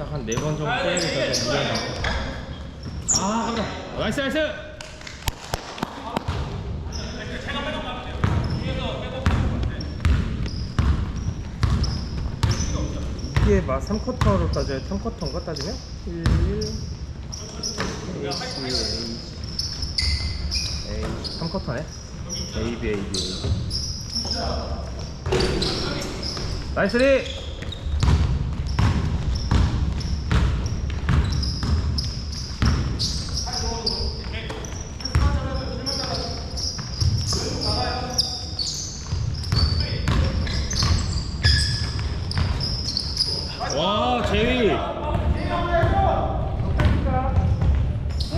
딱 한 네 번 정도 때리니까 좀 무리가 나고. 아, 깜짝. 나이스, 나이스. 이게 막 3쿼터로 따져요? 3쿼터인가 따지면? 1, 1, H, H, A, 3쿼터네? A, B, A, B, A. 나이스 리! 와 제이.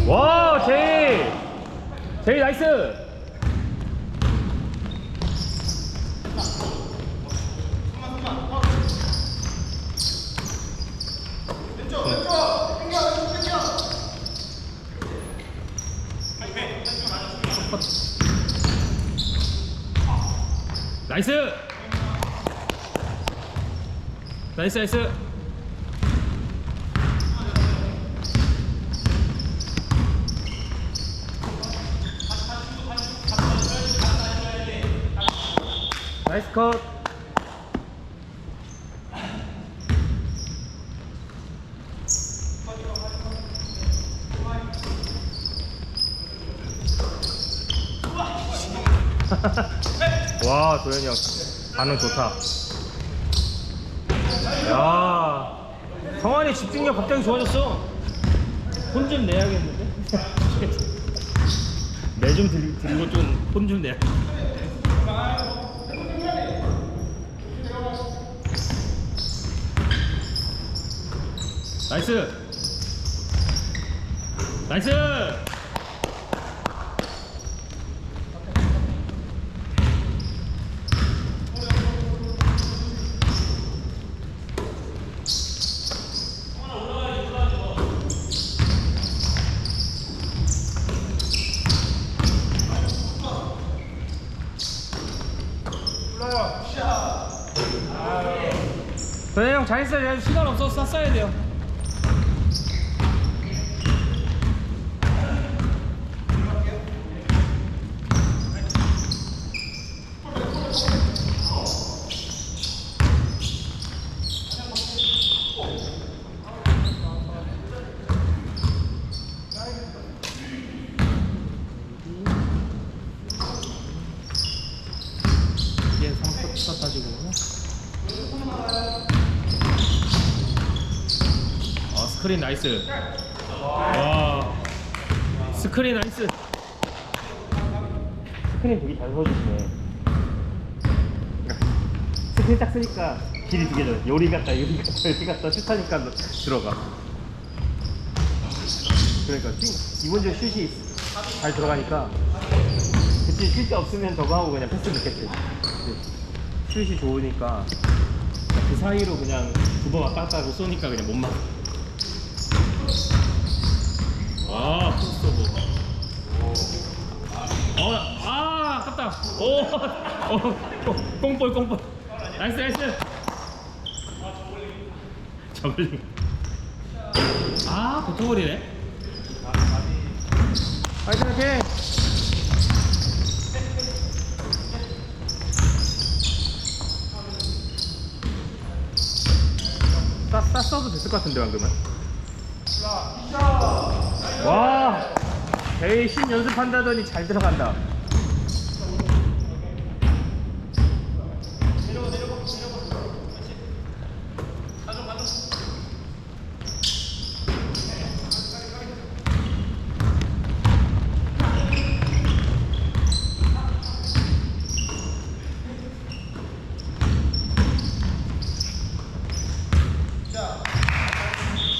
와 제이. 제이 나이스. 나이스 나이스 나이스. 나이스 컷. 와 도현이 형. 반응 좋다 야 성환이 집중력 갑자기 좋아졌어. 혼 좀 내야겠는데? 내 좀 들고 좀 혼 좀 내야 나이스! 나이스 형 잘했어요. 시간 없어서 쌌어야 돼요 이게 3쿼터 따지고 아 스크린 나이스. 와. 스크린 나이스. 스크린 되게 잘 서주시네. 스크린 딱 쓰니까 길이 두 개죠 요리 같다 요리 같다 요리 같다. 슛하니까 들어가. 그러니까 띵- 기본적으로 슛이 잘 들어가니까 그치 슛이 없으면 저거 하고 그냥 패스 넣겠지. 근데 슛이 좋으니까 그 사이로 그냥 두번 왔다 갔다 하고 쏘니까 그냥 못 막아 아 포스터브 어, 아 아깝다. 오, 어, 꽁볼 꽁볼. 나이스 나이스. 저글링. 아 도토볼이네. 파이팅 파이팅. 싸, 싸 써도 됐을 것 같은데 방금은 와 대회 신 연습한다더니 잘 들어간다.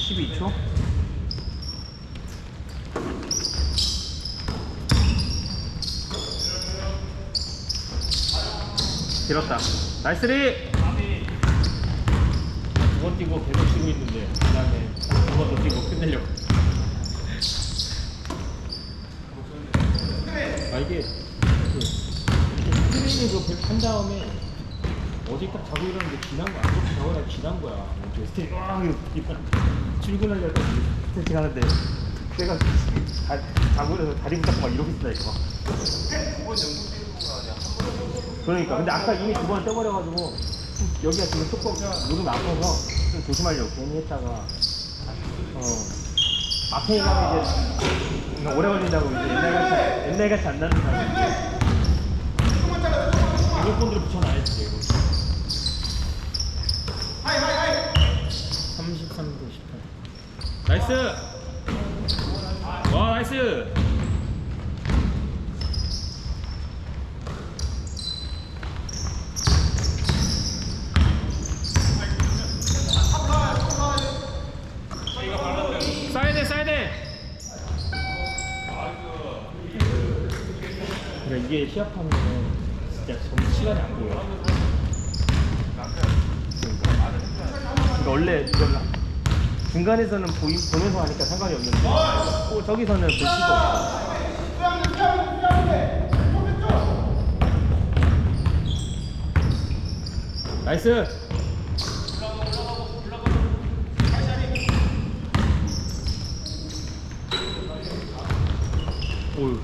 십이 초 길었다 나이스리 두번 뛰고 계속 치고 있는데 그 다음에 두번 더 뛰고 끝내려고 아 이게 그 스크린이 그한 다음에 어제 딱 자고 일어났는데 지난 거안 좋게 자고 나 지난 거야. 이거 출근하려고 하는데 내가 다, 자고 일어나서 다리 붙잡고 막 이러고 있다니까 막. 그러니까. 근데 아까 이미 두 번 떠버려가지고 여기가 지금 조금 무릎이 아파서 좀 조심하려고 괜히 했다가 어 마페이 가면 이제 오래 걸린다고 이제 옛날 같이 옛날 같이 안 나는 사람 이어폰으로 붙여놔야지 이거. 33도 18 나이스! 와 나이스 사이드 사이드 이게 시합하면 진짜 점 시간이 안 보여 그러니까 원래 이건 중간에서는 보이, 보면서 하니까 상관이 없는데 또 저기서는 볼 수가 없어. 나이스 오유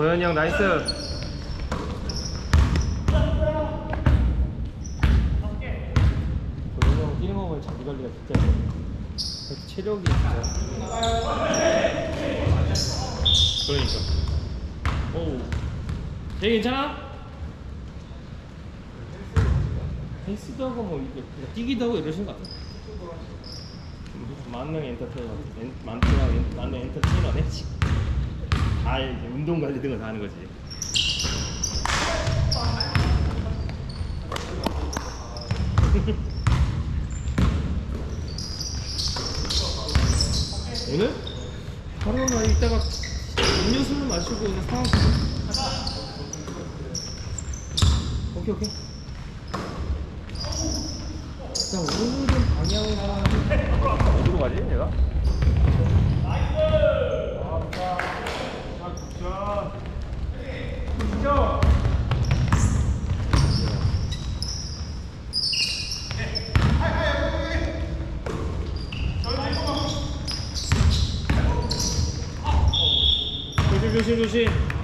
아 도현이 형 나이스. 도현이 형 뛰는 거 보면 자기 관리가 진짜 돼. 체력이 진짜. 그러니까. 오우. 되게 괜찮아? 헬스도 하고 뭐 이게 그냥 뛰기도 하고 이러신 것 같아. 만능 엔터테이너 만능 엔터테이너네 지금 다 이제 운동 관리 등을 다 하는 거지 오늘? 하루나 이따가 음료수를 마시고 이제 상황 오케이 오케이 자 오늘은 방향은 어디로 가지 얘가? 조심 조심 조심